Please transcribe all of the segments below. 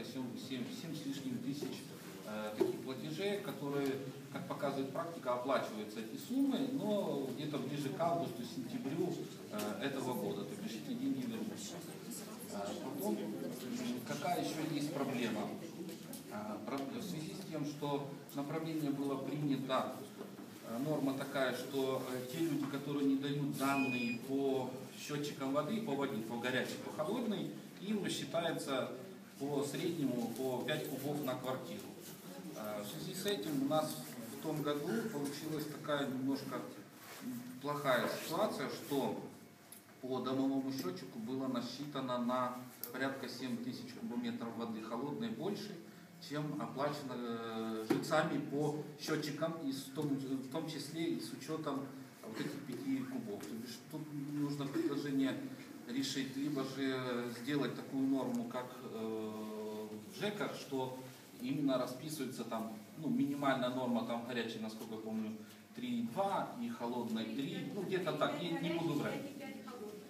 порядка 7, 7, 7 с лишним тысяч э, таких платежей, которые, как показывает практика, оплачиваются эти суммы, но где-то ближе к августу, сентябрю э, этого года, то бишь эти деньги вернутся. Э, потом, какая еще есть проблема? В связи с тем, что направление было принято норма такая, что те люди, которые не дают данные по счетчикам воды, по воде, по горячей, по холодной, им считается по среднему по 5 кубов на квартиру. Э, в связи с этим у нас в том году получилась такая немножко плохая ситуация, что по домовому счетчику было насчитано на порядка 7 тысяч кубометров воды холодной больше, чем оплачено э, жильцами по счетчикам, и в том, в том числе и с учетом вот этих пяти кубов. То есть тут нужно предложение решить, либо же сделать такую норму, как э, в ЖЭКах, что именно расписывается там, ну, минимальная норма там горячей, насколько я помню, 3,2 и холодной 3, ну где-то так, я не буду врать.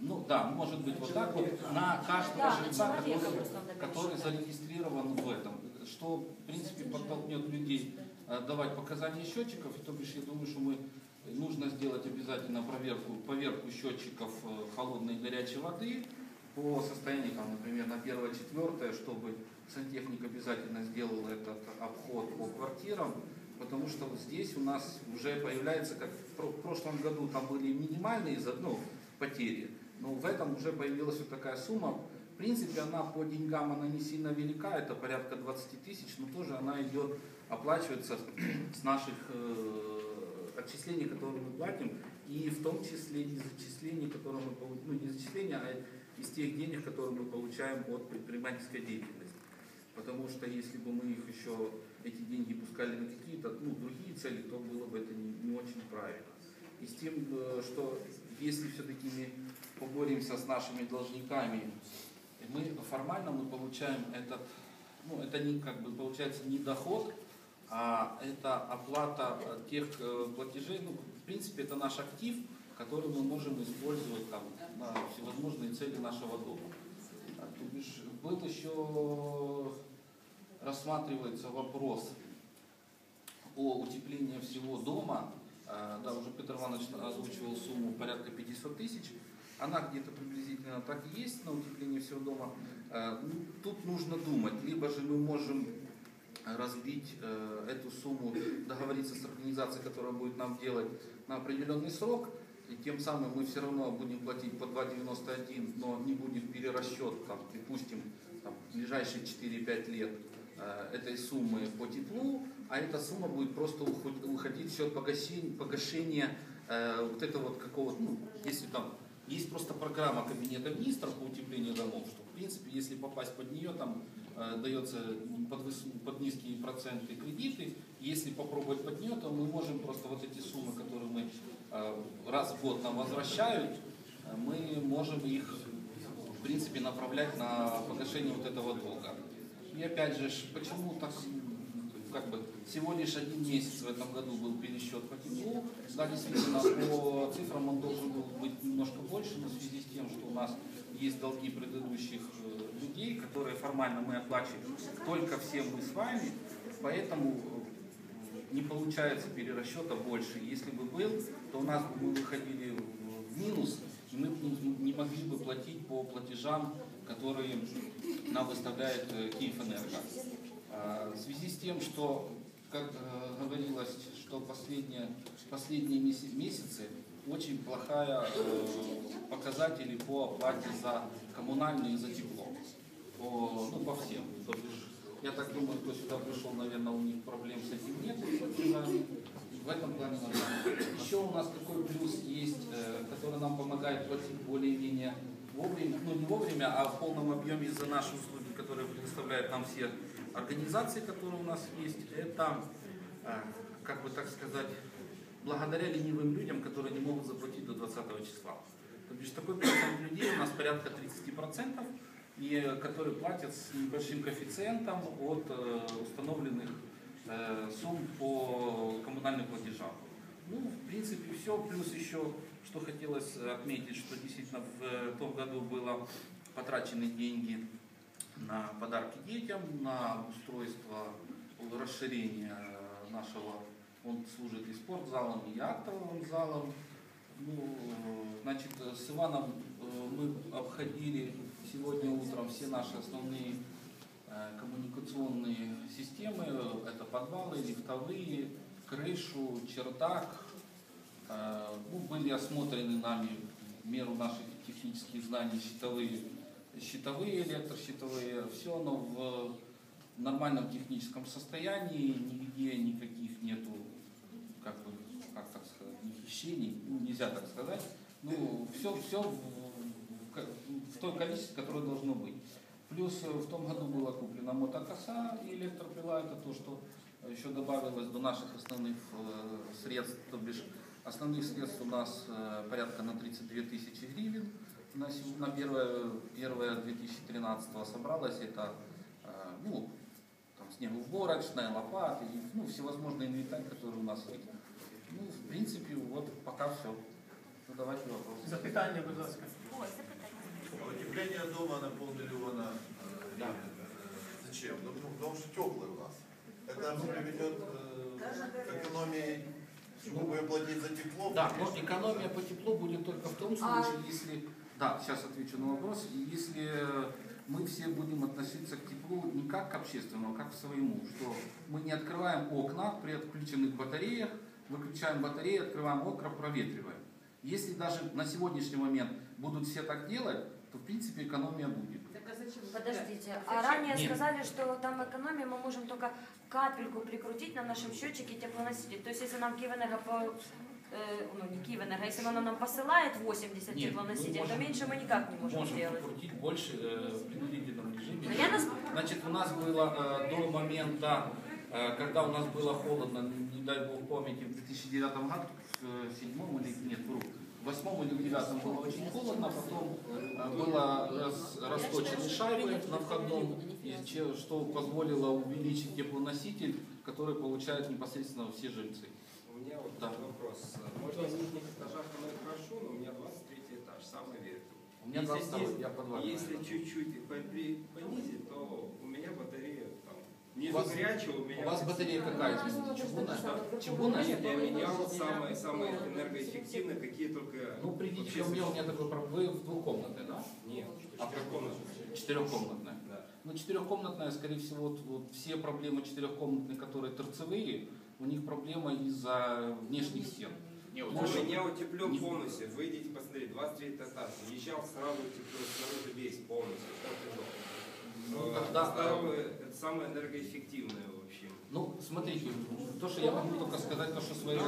Ну да, может быть вот так вот, на каждого да, жильца, который, который зарегистрирован в этом что, в принципе, подтолкнет людей э, давать показания счетчиков. И то бишь, я думаю, что мы нужно сделать обязательно проверку, поверку счетчиков э, холодной и горячей воды по состоянию, там, например, на первое, четвертое, чтобы сантехник обязательно сделал этот обход по квартирам, потому что вот здесь у нас уже появляется, как в прошлом году там были минимальные ну, потери, но в этом уже появилась вот такая сумма, принципе, она по деньгам она не сильно велика, это порядка 20 тысяч, но тоже она идет, оплачивается с наших отчислений, которые мы платим, и в том числе из зачислений, которые мы получаем, ну не зачисления, а из тех денег, которые мы получаем от предпринимательской деятельности. Потому что если бы мы их еще, эти деньги пускали на какие-то ну, другие цели, то было бы это не, не очень правильно. И с тем, э, что если все-таки мы поборемся с нашими должниками мы формально мы получаем этот, ну это не как бы получается не доход, а это оплата тех э, платежей, ну в принципе это наш актив, который мы можем использовать там на всевозможные цели нашего дома. А, был еще рассматривается вопрос о утеплении всего дома. А, да, уже Петр Иванович озвучивал сумму порядка 500 тысяч. Она где-то приблизительно так и есть на утепление всего дома. Э, ну, тут нужно думать, либо же мы можем разбить э, эту сумму, договориться с организацией, которая будет нам делать на определенный срок, и тем самым мы все равно будем платить по 2,91, но не будет перерасчет, там, допустим, там, в ближайшие 4-5 лет э, этой суммы по теплу, а эта сумма будет просто уходить в счет погашения, погашения э, вот этого вот какого-то, ну, если там есть просто программа Кабинета министров по утеплению домов, что в принципе, если попасть под нее, там э, дается под, выс... под низкие проценты кредиты. Если попробовать под нее, то мы можем просто вот эти суммы, которые мы э, раз в год нам возвращают, э, мы можем их в принципе направлять на погашение вот этого долга. И опять же, почему так как бы всего лишь один месяц в этом году был пересчет по теплу. Да, действительно, по цифрам он должен был быть немножко больше, но в связи с тем, что у нас есть долги предыдущих э, людей, которые формально мы оплачиваем только все мы с вами, поэтому э, не получается перерасчета больше. Если бы был, то у нас бы мы выходили в минус, и мы не могли бы платить по платежам, которые нам выставляет э, Киевэнерго. А, в связи с тем, что, как э, говорилось, что последние, последние месяцы очень плохая э, показатели по оплате за коммунальные и за тепло. По, ну, по всем. Я так думаю, кто сюда пришел, наверное, у них проблем с этим нет. В этом плане. Еще у нас такой плюс есть, э, который нам помогает платить более-менее вовремя, ну не вовремя, а в полном объеме за наши услуги, которые предоставляют нам все организации, которые у нас есть, это, э, как бы так сказать, благодаря ленивым людям, которые не могут заплатить до 20 числа. То есть такой процент людей у нас порядка 30%, и которые платят с небольшим коэффициентом от э, установленных э, сумм по коммунальным платежам. Ну, в принципе, все. Плюс еще, что хотелось отметить, что действительно в том году было потрачены деньги на подарки детям, на устройство расширения нашего, он служит и спортзалом, и актовым залом. Ну, значит, с Иваном э, мы обходили сегодня утром все наши основные э, коммуникационные системы. Это подвалы, лифтовые, крышу, чердак. Э, ну, были осмотрены нами в меру наших технических знаний щитовые, щитовые, электрощитовые. Все оно в нормальном техническом состоянии, нигде никаких нету, как бы, как так сказать, ни хищений, ну, нельзя так сказать. Ну, все, все в, в, в том количестве, которое должно быть. Плюс в том году была куплена мотокоса и электропила, это то, что еще добавилось до наших основных э, средств, то бишь основных средств у нас э, порядка на 32 тысячи гривен. На, на 1, 1 2013 собралось это э, ну, там, снегоуборочная, лопаты, ну, всевозможные инвентарь, который у нас есть. Ну, в принципе, вот пока все. Задавайте вопросы. Запитання, будь ласка. Ой, запитання. Утепление дома на полмиллиона э, Да. гривен. Зачем? Ну, ну, потому что теплый у нас. Это приведет э, к экономии, мы будем платить за тепло. Да, но экономия по теплу будет только в том случае, если... Да, сейчас отвечу на вопрос. Если мы все будем относиться к теплу не как к общественному, а как к своему, что мы не открываем окна при отключенных батареях, выключаем батареи, открываем окна, проветриваем. Если даже на сегодняшний момент будут все так делать, то в принципе экономия будет. Так а зачем? Подождите, а ранее Нет. сказали, что там экономия, мы можем только капельку прикрутить на нашем счетчике теплоноситель. То есть если нам Киевэнерго по ну не Киевэнерго, если она нам посылает 80 Нет, теплоносителей, то меньше мы никак не можем, Можем сделать. прикрутить больше э, в принудительном режиме. Но я нас- Значит, у нас было э, до момента, э, когда у нас было холодно, не дай бог памяти, в 2009 году, в э, седьмом или нет, вру, в восьмом или в девятом было очень холодно, а потом э, было рас- расточены шайбы на входном, что позволило увеличить теплоноситель, который получают непосредственно все жильцы. У меня вот Да. вопрос. Можно в нижних этажах оно и хорошо, но у меня 23 этаж, самый верх. У меня Если 22 здесь- я подвал. Если чуть-чуть понизить, то у меня батарея там не У вас- у меня... У вас батарея какая? извините, Чугунная? Чугунная? Нет, я менял самые, самые энергоэффективные, какие только... Ну, придите ко мне, у меня такой проблем. Вы в двухкомнатной, да? Нет, А четырехкомнатные. Четырехкомнатная. Да. Ну, четырехкомнатная, скорее всего, вот, вот все проблемы четырехкомнатные, которые торцевые, у них проблема из-за внешних стен. Не, у Может, меня утеплен не- полностью. Выйдите, посмотрите, 23 этаж. Въезжал сразу утеплен снаружи весь полностью. Ну, Э, тогда, Второе, это самое энергоэффективное в общем. Ну, смотрите, то, что я могу только сказать, то, что свои,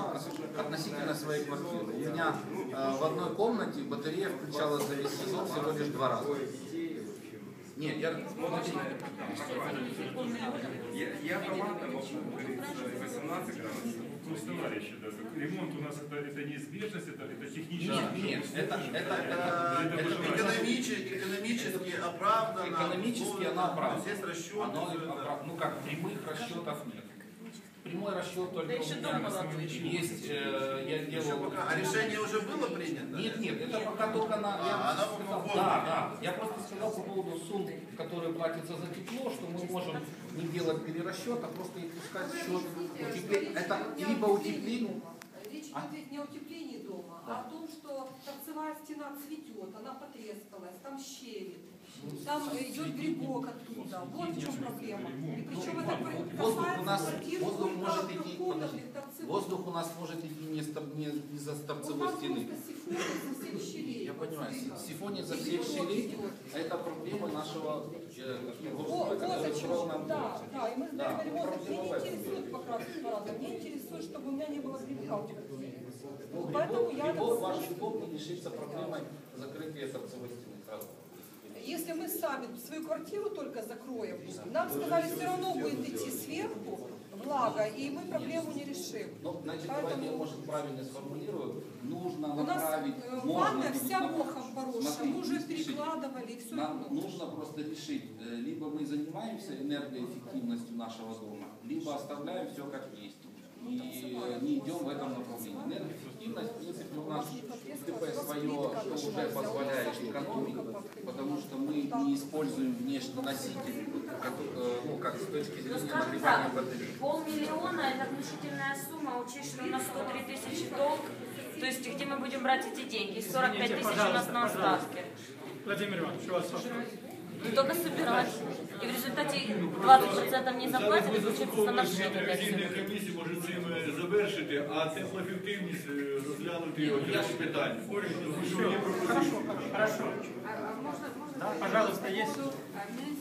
относительно своей квартиры. У меня э, в одной комнате батарея включалась за весь сезон всего лишь два раза. Двое детей, в общем. Нет, я... смотрите, Я, я говорить, 18 градусов. Ну, товарищи, да, ремонт у нас это, это неизбежность, это, это технически. Нет, нет, это, это, это, Это это, экономически, экономически оправдано. Экономически она оправдана. Есть расчеты. Оно, ну как, прямых расчетов нет. Прямой расчет только Да еще меня дом молодой. есть, э, я Еще делал... пока- А решение уже было принято? Нет, нет, это пока только на... А, я она сказал- да, да. Я просто сказал по поводу сумм, которые платятся за тепло, что мы можем не делать перерасчет, а просто их пускать в счет утепления. Это либо утепление... Речь А? идет не о утеплении дома, Да. а о том, что торцевая стена цветет, она потрескалась, там щели, там идет грибок оттуда. Вот в чем проблема. И причем это Воздух у нас- квартир воздух может идти-. Воздух у нас может идти не, не из-за Вот торцевой стены. Я понимаю, смотри, си- сифоне за всех щелей это проблема нашего э, вот который нам Да, да, и мы Да, Меня не интересует покраска аппарата, мне интересует, чтобы у меня не было грибка Поэтому я грибок, ваш грибок не решится проблемой закрытия торцевой стены. сразу. Если мы сами свою квартиру только закроем, нам сказали, все равно будет идти сверху влага, и мы проблему не решим. Ну, значит, давайте я, Поэтому может, правильно сформулирую. Нужно у нас направить, э, ванная вся мохом поросшая, мы уже перекладывали, и все Нам равно. нужно просто решить, э, либо мы занимаемся энергоэффективностью нашего дома, либо оставляем все как есть. И не идем в этом направлении. Энергоэффективность, в принципе, у нас ТП свое, что уже позволяет экономить, потому что мы не используем внешний носитель, как, э, ну, как с точки Ну, зрения скажем нагревания так, батареи. полмиллиона это внушительная сумма, учесть, что у нас 103 тысячи долг, то есть где мы будем брать эти деньги? 45 Извините, тысяч у нас на остатке. Владимир Иванович, у вас вопрос И только собирать. И в результате 20% не заплатят, и получится нарушение для Ревізійної всех. комісії може цим е, завершити, а теплоефективність е, розглянути окремі питання. Тому що є пропозиції. Хорошо. А можно, можно? Да, пожалуйста, есть. А Меня интересует, а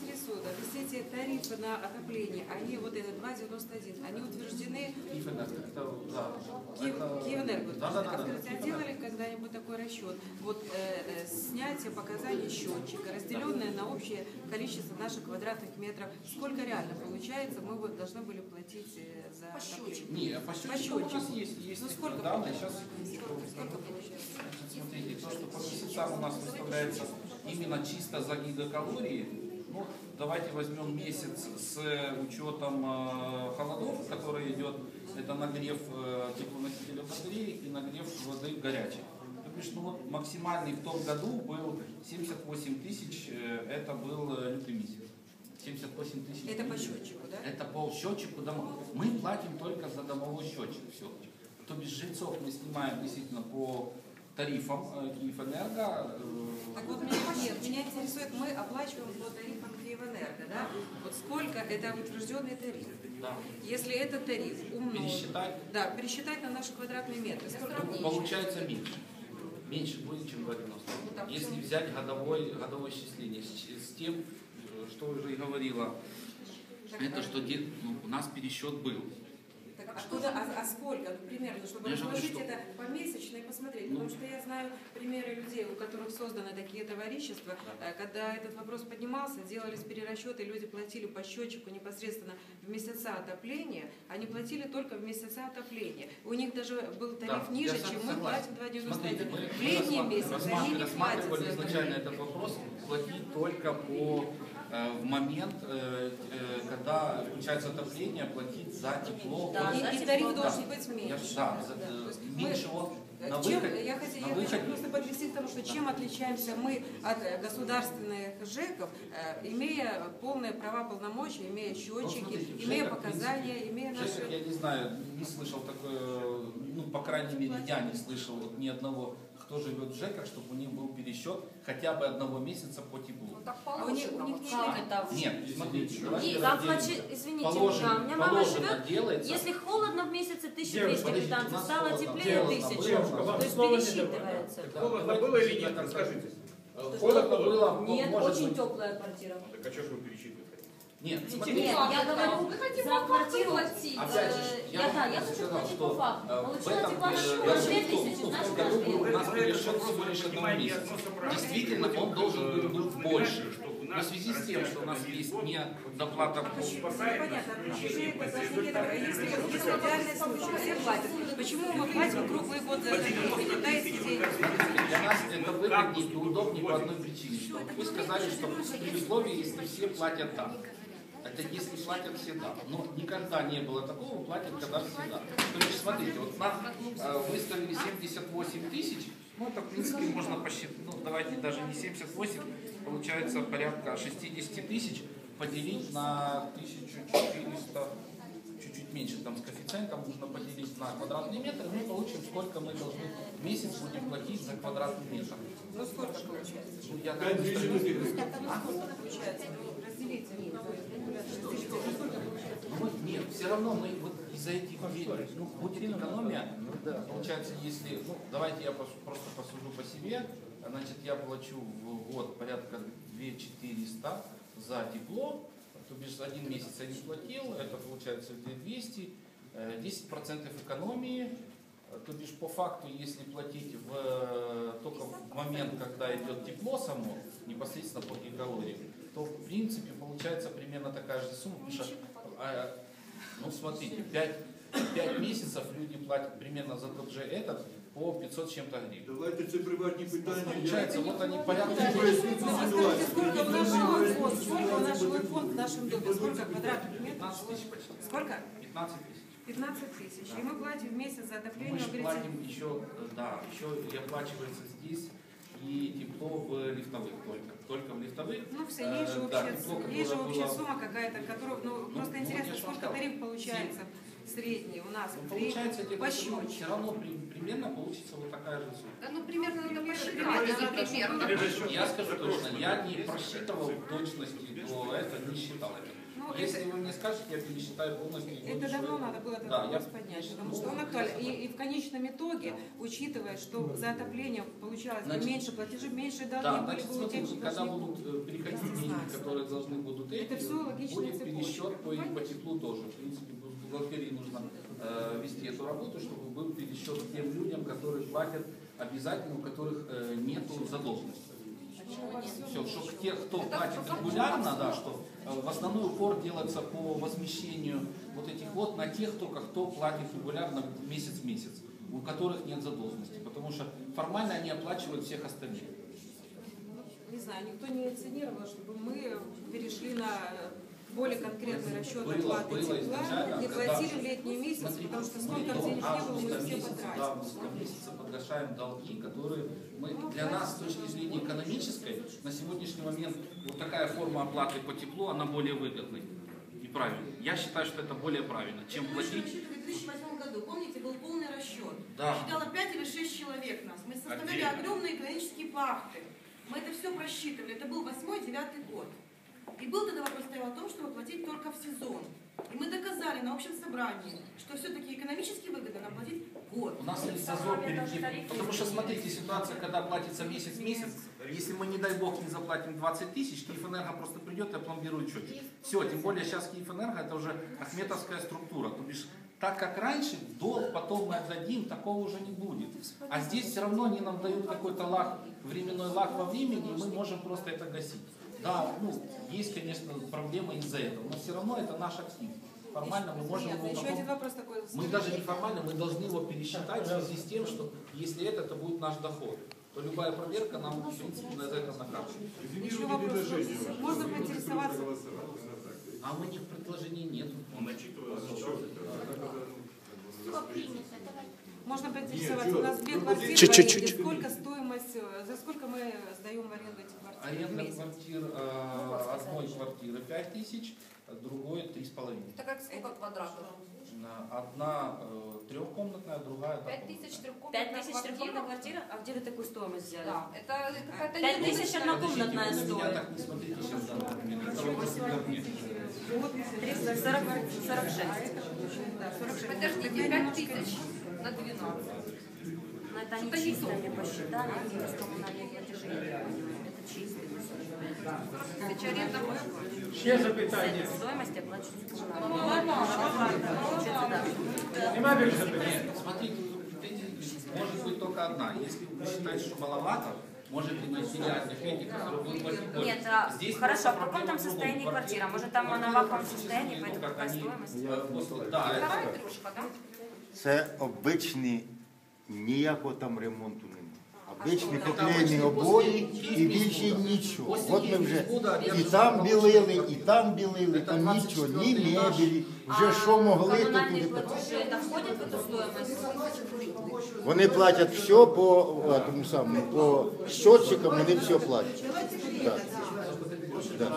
все эти тарифы на отопление, они вот это 2,91, они утверждены Киевэнерго, да. Да, да, да, а а делали когда-нибудь такой расчет? Вот э, э, снятие показаний счетчика, разделенное на общее количество наших квадратных метров, сколько реально получается, мы вот должны были платить э, за отопление? Не, по По счетчику у нас счетчику. есть, есть Ну, сколько данные. Сейчас, Сколько, сколько получается? Значит, смотрите, то, что по месяцам у нас выставляется именно чисто за гигакалории, ну, давайте возьмем месяц с учетом э, холодов, который идет, это нагрев э, теплоносителя батареи и нагрев воды горячей. То бишь, ну вот максимальный в том году был 78 тысяч, э, это был лютый месяц. 78 тысяч. Это по счетчику, да? Это по счетчику дома. Мы платим только за домовой счетчик. Все. То бишь жильцов мы снимаем действительно по тарифам Киевэнерго. Так вот, меня, нет, меня интересует, мы оплачиваем по тарифам Киевэнерго, да? Вот сколько это утвержденный тариф? да. Если этот тариф умножить, Пересчитать да, пересчитать на наши квадратные метры, сколько получается меньше. Меньше будет, чем 2,90. Ну, Если взять годовой, годовое исчисление с, с тем, э, что уже и говорила, Так, это что ну, у нас пересчет был. А, куда, а, а сколько, ну, примерно, чтобы Я разложить это помесячно и посмотреть? Ну. Потому что я знаю примеры людей, у которых созданы такие товарищества. Э, Когда этот вопрос поднимался, делались перерасчеты, люди платили по счетчику непосредственно в месяца отопления, они платили только в месяца отопления. У них даже был тариф Да, ниже, чем мы платим Смотрите, 2,91. мы, В мы летние месяцы рассма- они не платят изначально этот вопрос, платить только по в момент, э, э, когда включается отопление, платить за тепло. Да, И, за тариф тепло, должен да. быть Я меньше. ж- да, Да, э, мы- меньше он на Чем, выходе. я, хочу, на я хочу просто подвести к тому, что чем отличаемся мы от э, государственных ЖЭКов, э, имея полные права, полномочия, имея счетчики, Ну, смотрите, имея ЖЭКах, показания, принципе, имея наши... я не знаю, не слышал такое, ну, по крайней мере, я не слышал ни одного, кто живет в ЖЭКах, чтобы у них был пересчет хотя бы одного месяца по теплу. А у них, у них Как это? Нет, смотрите, давайте извините, Положено- да, у меня мама живет, делается. если холодно в месяце 1200 Девушка, подождите, у квитанций, нас стало холодно, теплее холодно, 1000. девушка, То есть пересчитывается. Да, Холодно давайте было или так нет, расскажите. Холодно было, Нет, очень теплая квартира. Так а что ж вы перечитываете? Нет, Нет, смотрите. я говорю, Мы хотим за факту квартиру, платить. Опять же, э, я я, да, я хочу сказал, платить по факту. э, в Получила э, 2000, в том значит, каждый у нас это всего лишь собрание. Действительно, он должен был быть больше. Но в связи с тем, что у нас есть не доплата по почему? Спасает Ну, понятно, это случай, все платят. Почему мы платим круглый год за? Дайте деньги. Для нас это выгоднее и удобнее по одной причине. Что вы сказали, что при условии, если все платят так. Это если платят все да. Но никогда не было такого, платят когда все да. То есть, смотрите, вот нам э, выставили 78 тысяч, ну это в принципе можно посчитать, ну давайте даже не 78, получается порядка 60 тысяч поделить на 1400, чуть-чуть меньше там с коэффициентом нужно поделить на квадратный метр, и мы получим, сколько мы должны в месяц будем платить за квадратный метр. Ну сколько получается? Ну, я так Пять быстро тысяч не рублей. Получается? Ну, разделите. Ну, вот нет, все равно мы вот из-за этих денег, ну, будет экономия, получается, если, ну, давайте я просто посужу по себе, значит, я плачу в год порядка 2400 за тепло, то бишь один месяц я не платил, это получается 2200, э, 10% экономии, э, то бишь по факту, если платить в, только в момент, когда идет тепло само, непосредственно по гигакалориям, то в принципе получается примерно такая же сумма, потому что, ну смотрите, 5, 5 месяцев люди платят примерно за тот же этот по 500 с чем-то гривен. Давайте це приватні питання. Получается, вот они порядка... скажите, сколько в наш жилой фонд, сколько в наш жилой фонд в нашем доме, сколько квадратных метров? 15 тысяч почти. Сколько? 15 тысяч. 15 тысяч. И мы платим в месяц за Мы отопление, же вы говорите, платим еще, да, еще и оплачивается здесь и тепло в лифтовых только. Только в лифтовых. ну все, Э, есть же да, общая, тепло, есть же общая было- сумма какая-то, которую, ну, Ну, просто ну, интересно, сколько тариф получается средний у нас, Ну, получается, где-то по все равно при- примерно получится вот такая же сумма. Да, ну, примерно надо посчитать, Примерно примерно. Я скажу точно, я не просчитывал в точности, то это не считал это. Ну, Если это- вы мне скажете, я пересчитаю полностью. Это давно считать. надо было этот Да, вопрос я- поднять, потому что он актуален. И, и в конечном итоге, учитывая, что за отопление получалось Значит, меньше платежи, меньше Да, должны были значит, бы у тех, кто когда будут э, переходить деньги, которые должны будут эти, Это всё логичная будет цепочка. пересчет по, по теплу тоже. В принципе, в бухгалтерии нужно э, вести эту работу, чтобы был пересчет тем людям, которые платят обязательно, у которых э, нету задолженности. Все, чтобы те, кто платит регулярно, да, что э, в основной упор делается по возмещению вот этих вот на тех только, кто платит регулярно месяц в месяц, у которых нет задолженности, потому что формально они оплачивают всех остальных. не знаю, никто не оценировал, чтобы мы перешли на более конкретный расчет оплаты тепла, не платили в летние месяцы, Смотрите, потому что до денег не было, мы все потратили. августа месяца погашаем долги, которые мы, для нас с точки зрения экономической на сегодняшний момент вот такая форма оплаты по теплу, она более выгодной и правильной. Я считаю, что это более правильно, чем платить. в 2008 году, помните, был полный расчет. Да. Считало 5 или 6 человек нас. Мы составляли огромные экономические пакты. Мы это все просчитывали. Это был 8-9 год. И был тогда вопрос стоял о том, чтобы платить только в сезон. И мы доказали на общем собрании, что все-таки экономически выгодно нам платить год. У нас есть зазор впереди. Потому что смотрите, ситуация, когда платится месяц в месяц, если мы, не дай бог, не заплатим 20 тысяч, Киевэнерго просто придет и опломбирует счетчик. Все, тем более сейчас Киевэнерго это уже ахметовская структура. То бишь, так как раньше, долг потом мы отдадим, такого уже не будет. А здесь все равно они нам дают какой-то лаг, временной лаг во времени, и мы можем просто это гасить. Да, ну, есть, конечно, проблемы из-за этого, но все равно это наш актив. Формально мы можем Понятно. его Еще один вопрос такой. мы даже неформально, мы должны его пересчитать в связи с тем, что если это, это будет наш доход, то любая проверка нам, в принципе, за это накажет. Еще вопрос. Можно поинтересоваться, А у них предложений нет. Он начитывает отчет. можно поинтересоваться, у нас две квартиры в Чуть-чуть. аренде, сколько стоимость, э, за сколько мы сдаем в аренду квартиры Аренда месяц? квартир, э, одной квартиры 5 тысяч, а другой 3,5. Это как сколько квадратов? На- Одна э, трехкомнатная, другая Пять тысяч однокомнатная. Пять трехкомнатная тысяч трехкомнатная квартира? А где вы такую стоимость взяли? Да, это какая-то Пять нерыночная. тысяч однокомнатная на стоит. так не смотрите сейчас. 340, 46. Подождите, пять тысяч на 12. Но это не чисто то. не посчитали, они без коммунальных платежей. Это чистый. Тысяча аренда моя. Ще запитання. Стоимость оплачивается коммунальными. Получается, да. Нема більше запитань? Нет, смотрите, тут эти- может быть только одна. Если вы считаете, что маловато, можете найти реальных этих, которые будут платить больше. Нет, а, Здесь хорошо, просто в каком проблема там в другом. состоянии Квартиры- квартира? Может, там она в квартиры каком фактически, состоянии, ну, поэтому как какая они, стоимость? э, после- Да, Вторая это трешка, да? Це обичні, ніякого там ремонту немає. Обичні що, поклеєні там обої після- і більше після- нічого. після От ми вже Київського і державного там білили, управління. і там білили, Це там нічого, ні 24-й наш. мебелі. Вже що могли, то Коммунальные туди. платежи, это входит в эту стоимость? Вони платять все по о, тому самому, по щотчикам, вони все платять. Так. Да.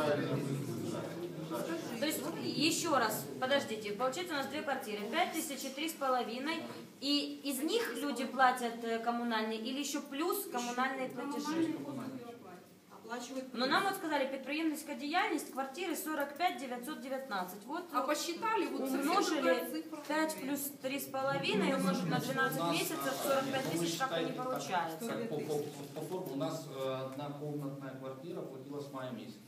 То есть, еще раз, подождите, получается у нас две квартиры, пять тысяч и три с половиной, и из них люди платят э, коммунальные или еще плюс коммунальные платежи? Оплачивают Но нам вот сказали, підприємницька діяльність, квартири 45 919. Вот А посчитали, вот совсем умножили другая цифра. 5 плюс 3,5 умножить на 12 У нас, месяцев, а, 45 ну, вы тысяч как-то не считаете так, получается. Как по, по, по форме у нас э, одна комнатная квартира платила с мая месяца.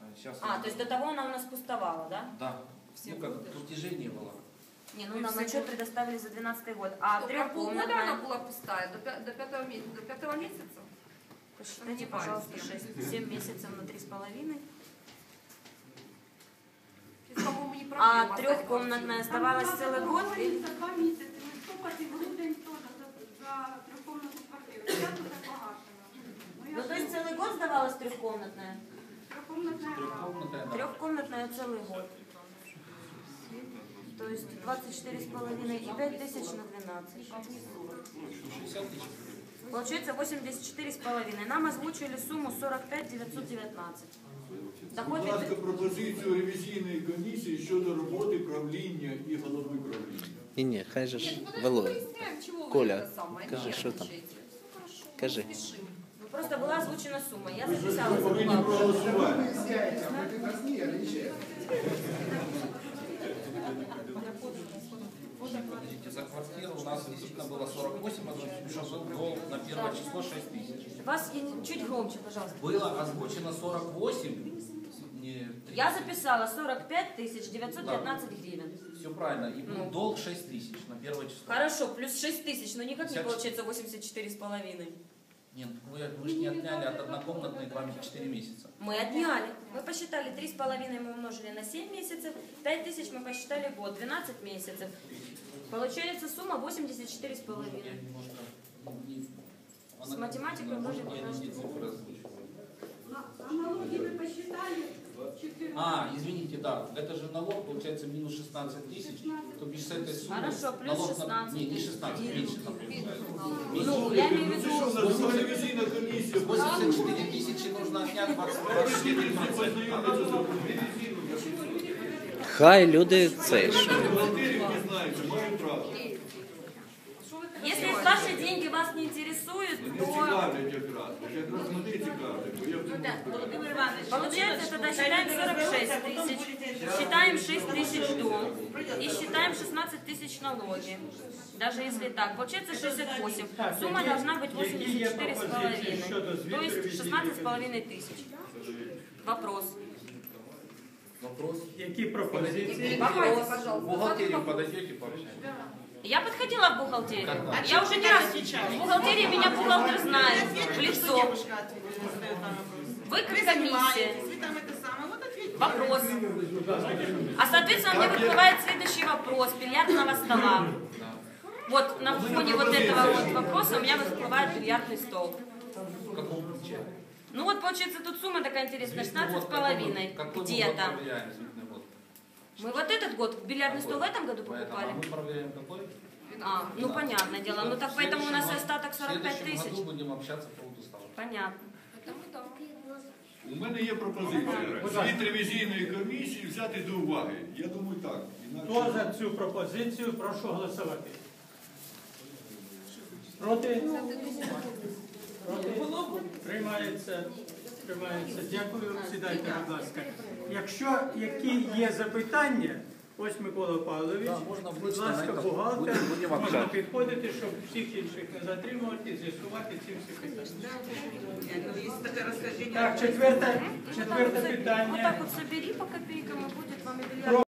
Э, Сейчас А, то есть до того она у нас пустовала, да? Да. Все ну как, платежей не было. Не, ну нам отчет предоставили за 12 год. А про полгода она трехкомнатная, была пустая, до, до, пятого, до пятого месяца? посчитайте, пожалуйста, я. 6, 7 месяцев на 3,5. Здесь, по-моему, не А трехкомнатная оставалась целый год? или- За два що платимо грудень теж за, за трьохкомнатну квартиру. Я тут погашена. Ну то есть целый год сдавалась трехкомнатная? Трьохкомнатна Трехкомнатная, да. Трехкомнатная целый год. То есть 24,5 и 5 тысяч на 12. 60 тысяч. Получается 84,5. Нам озвучили сумму 45 919. Будь Доходит... ласка, пропозицію ревізійної комісії щодо роботи правління і голови правління. Ні, ні, хай же ж Нет, ну Володя. давайте выясняем, чего вы Коля, это самое кажи, что там? нервничаете. Ну хорошо, Кажи. не Просто была озвучена сумма. Я записала за. Подождите, за квартиру у нас действительно было 48, озвучено был на первое число 6 тысяч. Вас и чуть громче, пожалуйста. Было озвучено 48, не Я записала 45 тысяч 919 гривен. Все правильно. И был Ну. долг 6 тысяч на первое число. Хорошо, плюс 6 тысяч, но никак не 54. получается 84 с половиной. Нет, вы, вы же не отняли от однокомнатной 4 месяца. Мы отняли. Мы посчитали 3,5 мы умножили на 7 месяцев, 5 тысяч мы посчитали год, 12 месяцев. Получается сумма 84 с математикой не немножко. А налоги вы посчитали? А, извините, да, это же налог, получается, минус 16 тысяч, то бишь с этой суммы... Хорошо, плюс налог на- 16 Не, не тысяч. 16, меньше там получается. Ну, я имею в Ну, це що, у виду... нас була ревізійна комісія. 84 тысячи нужно отнять 24 Хай люди це Получается, тогда считаем 46 тысяч, считаем 6 тысяч долг и считаем 16 тысяч налоги. Даже если так, получается 68. Сумма должна быть 84 с половиной. То есть 16 с половиной тысяч. Вопрос. Вопрос. Які пропозиції? Давайте, В пожалуйста. бухгалтерию подойдете пообщаетесь? Я подходила в бухгалтерию. Я уже не раз в бухгалтерии меня бухгалтер знает в лицо. Вы как комиссия. Вопрос. А соответственно мне выплывает следующий вопрос бильярдного стола. Вот на фоне вот этого вот вопроса у меня всплывает бильярдный стол. Ну вот получается тут сумма такая интересная, 16 с половиной где-то. Мы вот этот год бильярдный стол в этом году покупали. а мы проверяем какой? А, ну понятное дело. Ну так поэтому у нас остаток году- 45 В следующем тысяч. году будем общаться по поводу ставок. Понятно. У мене є пропозиція. Звіт ревізійної комісії взяти до уваги. Я думаю так. Хто Інакше за цю пропозицію, прошу голосувати. Проти? Проти? Приймається. Приймається. Дякую. Сідайте, будь ласка. Якщо які є запитання, ось Микола Павлович, Да, будь ласка, бухгалтер, можна підходити, щоб всіх інших не затримувати, з'ясувати ці всі питання. Так, четверте, четверте питання. Отак от собери по копійкам и будет вам.